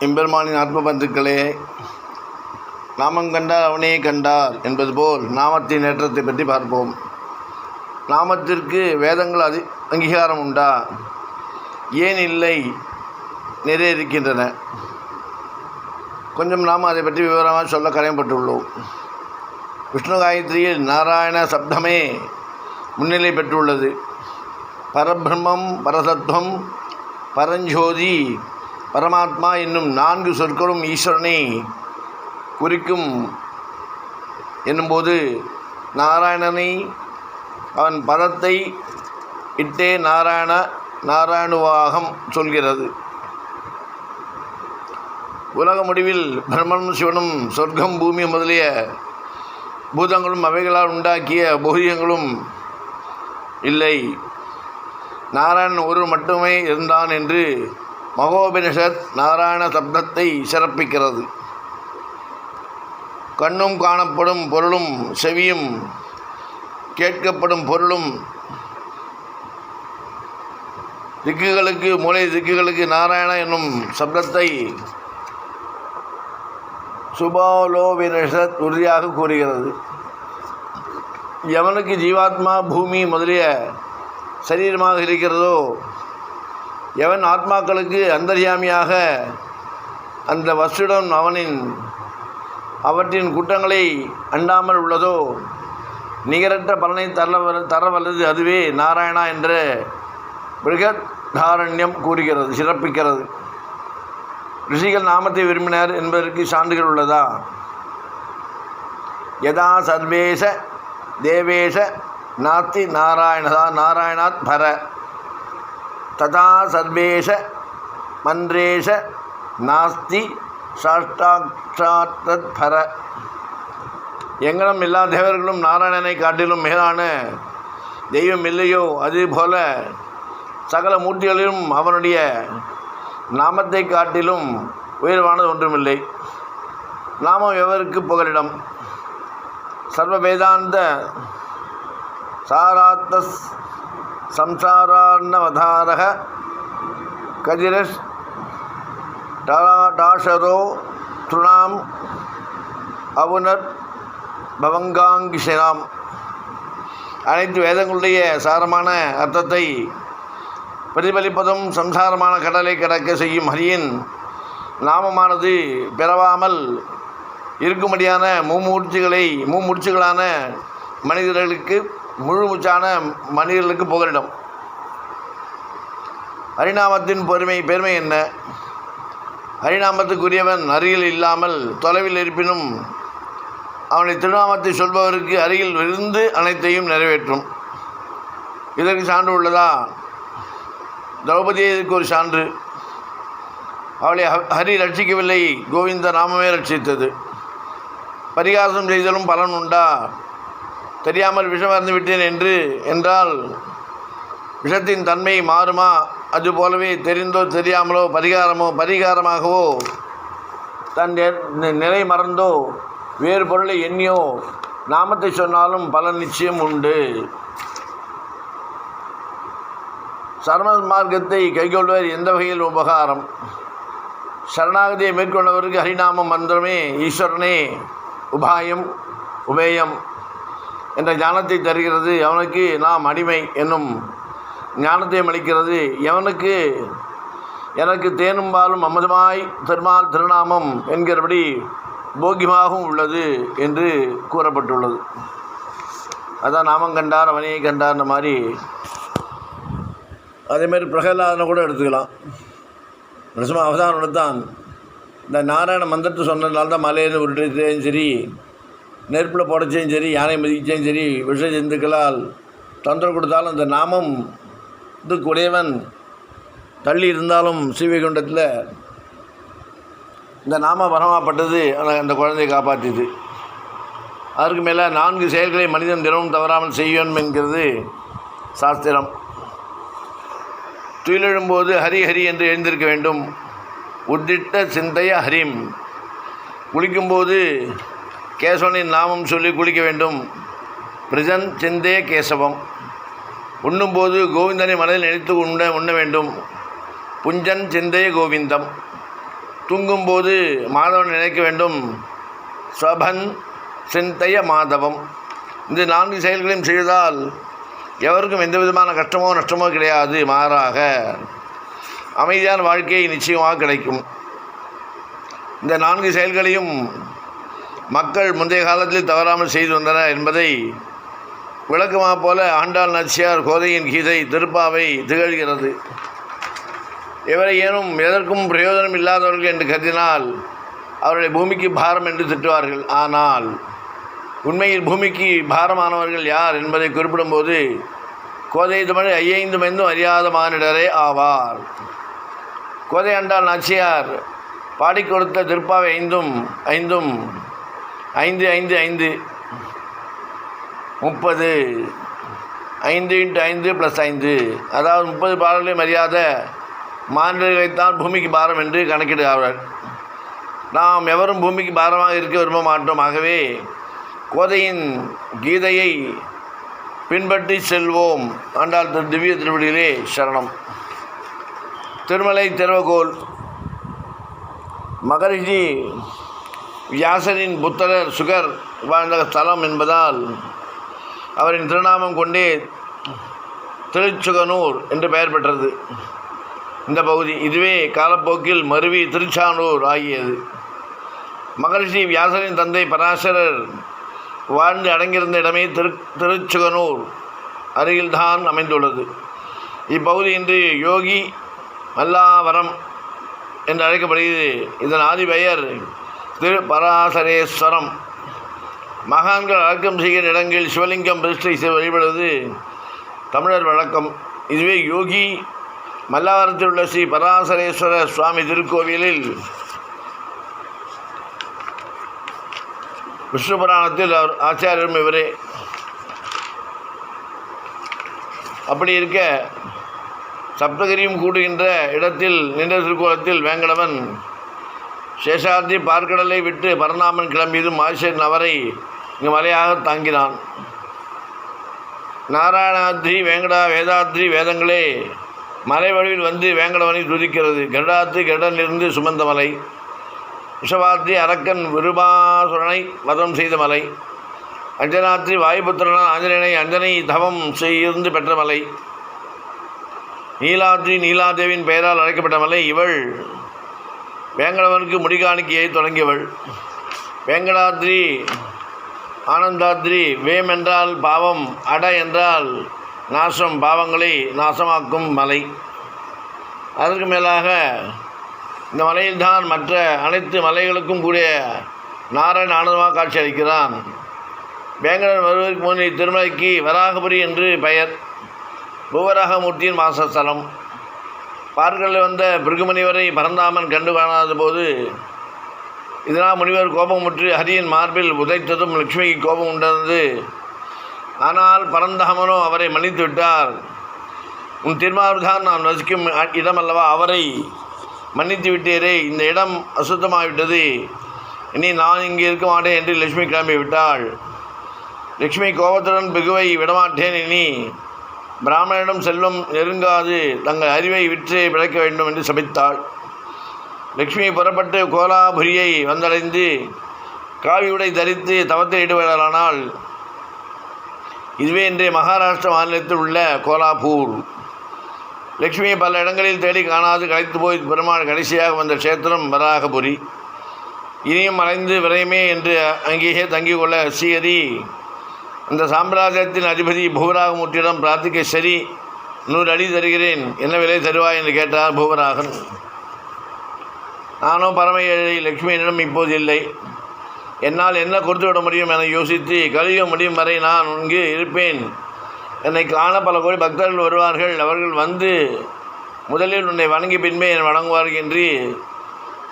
எம்பெருமானின் ஆத்ம பந்துக்களே நாமம் கண்டார் அவனையே கண்டார் என்பது போல் நாமத்தின் ஏற்றத்தை பற்றி பார்ப்போம். நாமத்திற்கு வேதங்கள் அதி அங்கீகாரம் உண்டா? ஏன் இல்லை? நிறைய இருக்கின்றன. கொஞ்சம் நாம் அதை பற்றி விவரமாக சொல்ல கரையப்பட்டுள்ளோம். விஷ்ணு காயத்ரியில் நாராயண சப்தமே முன்னிலை பெற்றுள்ளது. பரபிரம்மம் பரசத்வம் பரஞ்சோதி பரமாத்மா என்னும் நான்கு சொற்களும் ஈஸ்வரனை குறிக்கும் என்னும்போது நாராயணனை அவன் பதத்தை இட்டே நாராயண நாராயணுவாகம் சொல்கிறது. உலக முடிவில் பிரம்மனும் சிவனும் சொர்க்கம் பூமி முதலிய பூதங்களும் அவைகளால் உண்டாக்கிய பூதியங்களும் இல்லை. நாராயணன் ஒரு மட்டுமே இருந்தான் என்று மகோபனிஷத் நாராயண சப்தத்தை சிறப்பிக்கிறது. கண்ணும் காணப்படும் பொருளும் செவியும் கேட்கப்படும் பொருளும் திக்குகளுக்கு மூளை திக்குகளுக்கு நாராயண என்னும் சப்தத்தை சுபாலோபினிஷத் உறுதியாக கூறுகிறது. எவனுக்கு ஜீவாத்மா பூமி முதலிய சரீரமாக இருக்கிறதோ எவன் ஆத்மாக்களுக்கு அந்தர்யாமியாக அந்த வசுடன் அவனின் அவற்றின் குற்றங்களை அண்டாமல் உள்ளதோ? நிகரற்ற பலனை தர தரவல்லது அதுவே நாராயணா என்ற பிருகத் தாரண்யம் கூறுகிறது சிறப்பிக்கிறது. ரிஷிகள் நாமத்தை விரும்பினர் என்பதற்கு சான்றுகள் உள்ளதா? யதா சர்வேஷ தேவேஷ நாஸ்தி நாராயணதா நாராயணாத் பர. ததா சர்வேஷ மன்றேஷ நாஸ்தி சாஷ்டாட்சாத் எங்களும் எங்கனம் எல்லா தேவர்களும் நாராயணனை காட்டிலும் மேலான தெய்வம் இல்லையோ? அதுபோல சகல மூர்த்திகளிலும் அவனுடைய நாமத்தை காட்டிலும் உயர்வானது ஒன்றுமில்லை. நாமம் எவருக்கு புகலிடம்? சர்வ வேதாந்த சாராத்த சம்சாரார்ணவதாரக கதிரஸ் டாஷரோ துணாம் அவுனர் பவங்காங்கிஷனாம் அனைத்து வேதங்களுடைய சாரமான அர்த்தத்தை பிரதிபலிப்பதும் சம்சாரமான கடலை கடக்க செய்யும் ஹரியின் நாமமானது பிறவாமல் இருக்கும்படியான மூமூர்ச்சிகளை மூமூர்ச்சிகளான மனிதர்களுக்கு முழுமுச்சான மனிதர்களுக்கு புகலிடம். ஹரிநாமத்தின் பெருமை பெருமை என்ன? ஹரிநாமத்துக்குரியவன் அருகில் இல்லாமல் தொலைவில் இருப்பினும் அவனை திருநாமத்தை சொல்பவருக்கு அருகில் இருந்து அனைத்தையும் நிறைவேற்றும். இதற்கு சான்று உள்ளதா? திரௌபதிக்கு ஒரு சான்று. அவளை ஹரி ரட்சிக்கவில்லை கோவிந்த நாமமே ரட்சித்தது. பரிகாசம் செய்தலும் பலன் உண்டா? தெரியாமல் விஷம் அருந்து விட்டேன் என்று என்றால் விஷத்தின் தன்மை மாறுமா? அதுபோலவே தெரிந்தோ தெரியாமலோ பரிகாரமோ பரிகாரமாகவோ தன் நெ- நிலை மறந்தோ வேறு பொருளை எண்ணியோ நாமத்தை சொன்னாலும் பலன் நிச்சயம் உண்டு. சர்ம மார்க்கத்தை கைகொள்வர் எந்த வகையில் உபகாரம்? சரணாகதியை மேற்கொண்டவருக்கு ஹரிநாமம் மந்திரமே ஈஸ்வரனே உபாயம் உபேயம். என்ற ஞானத்தை தருகிறது. அவனுக்கு நாம் அடிமை என்னும் ஞானத்தை அளிக்கிறது. எவனுக்கு எனக்கு தேனும் பாலும் அமுதமாய் பெருமாள் திருநாமம் என்கிறபடி போக்கியமாகவும் உள்ளது என்று கூறப்பட்டுள்ளது. அதான் நாமம் கண்டார் அவனையை கண்டார்ன்ற மாதிரி. அதேமாரி பிரகலாதனை கூட எடுத்துக்கலாம். நிசம அவதாரம் தான் இந்த நாராயண மந்திரத்தை சொன்னதுனால தான் மலையில் உருட்டுறதுலேயும் சரி நெருப்பில் புடச்சையும் சரி யானை மதிச்சையும் சரி விஷ ஜந்துக்களால் தொந்தரவு கொடுத்தாலும் அந்த நாமம் இதுக்கு உடையவன் தள்ளி இருந்தாலும் ஸ்ரீவைகுண்டத்தில் இந்த நாம வரமாப்பட்டது அந்த- அந்த குழந்தையை காப்பாற்றியது. அதற்கு மேலே நான்கு செயல்களை மனிதன் தினமும் தவறாமல் செய்யணும் என்கிறது சாஸ்திரம். துயிலெழும்போது ஹரி ஹரி என்று எழுந்திருக்க வேண்டும். உத்திட்ட சிந்தைய ஹரிம். குளிக்கும்போது கேசவனின் நாமம் சொல்லி குளிக்க வேண்டும். பிரஜன் சிந்தே கேசவம். உண்ணும்போது கோவிந்தனை மனதில் நினைத்து உண்ண உண்ண வேண்டும். புஞ்சன் சிந்தே கோவிந்தம். தூங்கும்போது மாதவன் நினைக்க வேண்டும். ஸ்வபன் சிந்தைய மாதவம். இந்த நான்கு செயல்களையும் செய்தால் எவருக்கும் எந்த விதமான கஷ்டமோ நஷ்டமோ கிடையாது மாறாக அமைதியான வாழ்க்கை நிச்சயமாக கிடைக்கும். இந்த நான்கு செயல்களையும் மக்கள் முந்தைய காலத்தில் தவறாமல் செய்து வந்தனர் என்பதை விளக்கமாக போல ஆண்டாள் நச்சியார் கோதையின் கீதை திருப்பாவை திகழ்கிறது. இவரை ஏனும் எதற்கும் பிரயோஜனம் இல்லாதவர்கள் என்று கருதினால் அவருடைய பூமிக்கு பாரம் என்று திட்டுவார்கள். ஆனால் உண்மையில் பூமிக்கு பாரமானவர்கள் யார் என்பதை குறிப்பிடும்போது கோதை தமிழ் ஐயைந்து மெந்தும் அறியாத மானிடரே ஆவார். கோதை ஆண்டாள் நாச்சியார் பாடிக் கொடுத்த திருப்பாவை ஐந்தும் ஐந்தும் ஐந்து ஐந்து ஐந்து. முப்பது. ஐந்து இன்ட்டு ஐந்து ப்ளஸ் ஐந்து. அதாவது முப்பது பாடல்களை அறியாத மாநிலங்களைத்தான் பூமிக்கு பாரம் என்று கணக்கிடுகிறார் நாம் எவரும் பூமிக்கு பாரமாக இருக்க விரும்ப மாட்டோம். ஆகவே கோதையின் கீதையை பின்பற்றி செல்வோம். ஆண்டாள் திரு திவ்ய திருவடியிலே சரணம். திருமலை திருவகோல் மகரிஷி வியாசரின் புத்தரர் சுகர் வாழ்ந்த ஸ்தலம் என்பதால் அவரின் திருநாமம் கொண்டே திருச்சுகனூர் என்று பெயர் பெற்றது. இந்த பகுதி இதுவே காலப்போக்கில் மருவி திருச்சானூர் ஆகியது. மகரிஷி வியாசரின் தந்தை பராசரர் வாழ்ந்து அடங்கியிருந்த இடமே திரு திருச்சுகனூர் அருகில்தான் அமைந்துள்ளது. இப்பகுதி இன்று யோகி மல்லாவரம் என்று அழைக்கப்படுகிறது. இதன் ஆதி பெயர் திரு பராசரேஸ்வரம் மகான்கள் அடக்கம் செய்கிற இடங்களில் சிவலிங்கம் பிரதிஷ்டை செய்து வழிபடுவது தமிழர் வழக்கம். இதுவே யோகி மல்லாவரத்தில் உள்ள ஸ்ரீ பராசரேஸ்வர சுவாமி திருக்கோவிலில். விஷ்ணு புராணத்தில் அவர் ஆச்சாரியரும் இவரே. அப்படி இருக்க சப்தகிரியும் கூடுகின்ற இடத்தில் நின்ற திருக்கோலத்தில் வேங்கடவன் சேஷாத்ரி பார்க்கடலை விட்டு பரநாமன் கிளம்பியதும் ஆசிரியர் நவரை இங்கு மலையாக தாங்கினான். நாராயணாத்ரி வேங்கடா வேதாத்ரி வேதங்களே மலை வடிவில் வந்து வேங்கடவனை துதிக்கிறது. கருடாத்ரி கருடனிலிருந்து சுமந்த மலை. விஷவாத்ரி அரக்கன் விருபாசுரனை வதம் செய்த மலை. அஞ்சனாத்ரி வாயுபுத்திரனால் ஆஞ்சநேயனை அஞ்சனை தவம் செய்திருந்து பெற்ற மலை. நீலாத்ரி நீலாதேவின் பெயரால் அழைக்கப்பட்ட மலை. இவள் வேங்கடவனுக்கு முடிகாணிக்கையை தொடங்கியவள். வேங்கடாத்ரி ஆனந்தாத்ரி வேம் என்றால் பாவம் அட என்றால் நாசம் பாவங்களை நாசமாக்கும் மலை. அதற்கு மேலாக இந்த மலையில்தான் மற்ற அனைத்து மலைகளுக்கும் கூடிய நாராயண ஆனந்தமாக காட்சி அளிக்கிறான். வேங்கடன் வருவதற்கு முன் திருமலைக்கு வராகபுரி என்று பெயர். பூவராகமூர்த்தியின் வாசஸ்தலம். பார்க்கலில் வந்த பிருகுமணிவரை பரந்தாமன் கண்டு காணாத போது இதனால் முனிவர் கோபமுற்று ஹரியின் மார்பில் உதைத்ததும் லட்சுமிக்கு கோபம் உண்டது ஆனால் பரந்தாமனோ அவரை மன்னித்து விட்டார். உன் திருமாவர்தான் நான் வசிக்கும் இடம் அல்லவா அவரை மன்னித்து விட்டீரே இந்த இடம் அசுத்தமாகிவிட்டது. இனி நான் இங்கே இருக்க மாட்டேன் என்று லட்சுமி கிளம்பி விட்டாள் லட்சுமி கோபத்துடன் பிகுவை விடமாட்டேன் இனி. பிராமணனிடம் செல்வம் நெருங்காது தங்கள் அறிவை விற்று பிழைக்க வேண்டும் என்று சபித்தாள். லக்ஷ்மி புறப்பட்டு கோலாபுரியை வந்தடைந்து காவி உடை தரித்து தவத்தில் ஈடுபடலானால் இதுவே இன்றைய மகாராஷ்டிர மாநிலத்தில் உள்ள கோலாப்பூர் லக்ஷ்மியை பல இடங்களில் தேடி காணாது கலைத்து போய் பெருமாள் கடைசியாக வந்த க்ஷேத்திரம் வராகபுரி. இனியும் மறைந்து விரையுமே என்று அங்கேயே தங்கிக்கொள்ள சீகரி அந்த சாம்ராஜ்யத்தின் அதிபதி பூவராகமூர்த்தியிடம் பிரார்த்திக்க சரி நூறு அடி தருகிறேன். என்ன விலை தருவாய் என்று கேட்டார் பூவராகன். நானும் பரம ஏழை லக்ஷ்மியிடம் இப்போது இல்லை. என்னால் என்ன கொடுத்து விட முடியும் என யோசித்து கலியுகம் முடியும் வரை நான் இங்கு இருப்பேன். என்னை காண பல கோடி பக்தர்கள் வருவார்கள். அவர்கள் வந்து முதலில் உன்னை வணங்கி பின்பே என் வணங்குவார்கள் என்று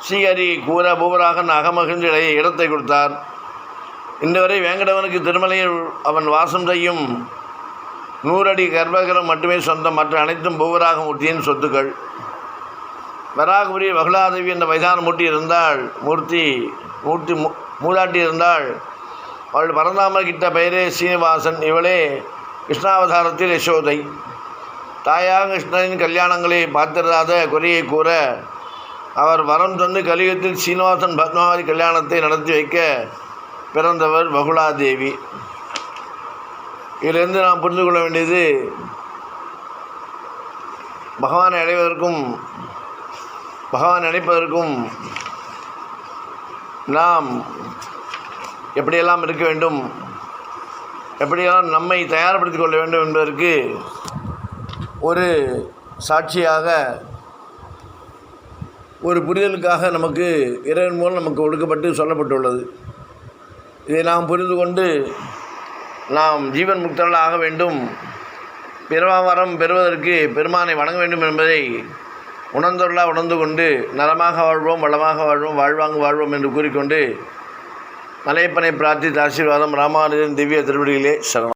ஸ்ரீஹரி கூற பூவராகன் அகமகிழ்ந்த இடத்தை கொடுத்தார். இன்று வரை வேங்கடவனுக்கு திருமலையில் அவன் வாசம் செய்யும் நூறடி கர்ப்பகிரம் மட்டுமே சொந்தம். மற்ற அனைத்தும் பூவராக மூர்த்தியின் சொத்துக்கள். வராகபுரி வகுலாதேவி என்ற வயதான மூட்டி இருந்தால் மூர்த்தி மூர்த்தி மூ மூதாட்டி இருந்தால் அவள் பரந்தாமல் கிட்ட பெயரே சீனிவாசன். இவளே கிருஷ்ணாவதாரத்தில் யசோதை. தாயாக கிருஷ்ணனின் கல்யாணங்களை பார்த்திராத குறையை கூற அவர் வரம் தந்து கலியுகத்தில் சீனிவாசன் பத்மாவதி கல்யாணத்தை நடத்தி வைக்க பிறந்தவர் பகுலாதேவி இதிலிருந்து நாம் புரிந்து கொள்ள வேண்டியது பகவானை அடைவதற்கும் பகவான் நினைப்பதற்கும் நாம் எப்படியெல்லாம் இருக்க வேண்டும் எப்படியெல்லாம் நம்மை தயார்படுத்திக் கொள்ள வேண்டும் என்பதற்கு ஒரு சாட்சியாக ஒரு புரிதலுக்காக நமக்கு இறைவன் மூலம் நமக்கு ஒடுக்கப்பட்டு சொல்லப்பட்டுள்ளது. இதை நாம் புரிந்து கொண்டு நாம் ஜீவன் முக்தர்கள் ஆக வேண்டும் பிறவாவரம் பெறுவதற்கு பெருமானை வணங்க வேண்டும் என்பதை உணர்ந்தொருளாக உணர்ந்து கொண்டு நலமாக வாழ்வோம் வளமாக வாழ்வோம் வாழ்வாங்கு வாழ்வோம் என்று கூறிக்கொண்டு மலையப்பனை பிரார்த்தித்த ஆசீர்வாதம் ராமானுஜன் திவ்ய திருவடிகளே சரணம்